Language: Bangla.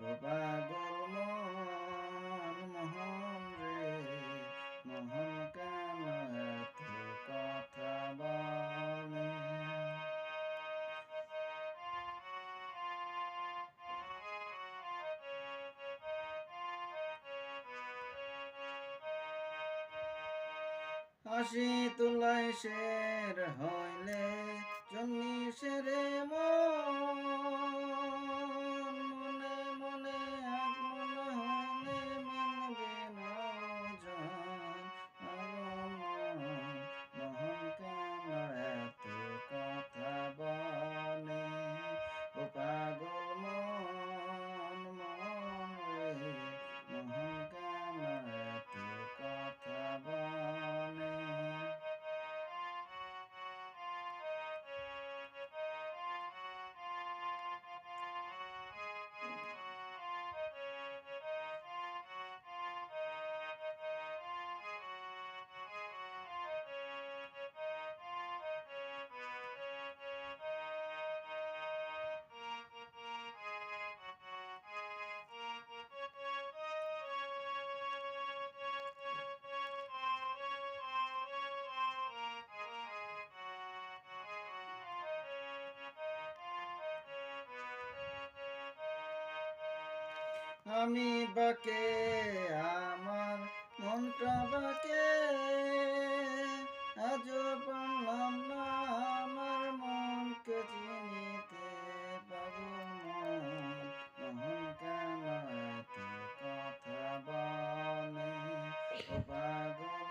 ও পাগল মন মোহন রে, মোহন কথা বলে? হাসি তুলাই শের হইলে জন্মি সেরে মন আমি বাকে, আমার মনটা বাকে। আজ পারলাম না, আমার মনকে চিনিতে পাগল মন। কেন কথা বলে? পাগল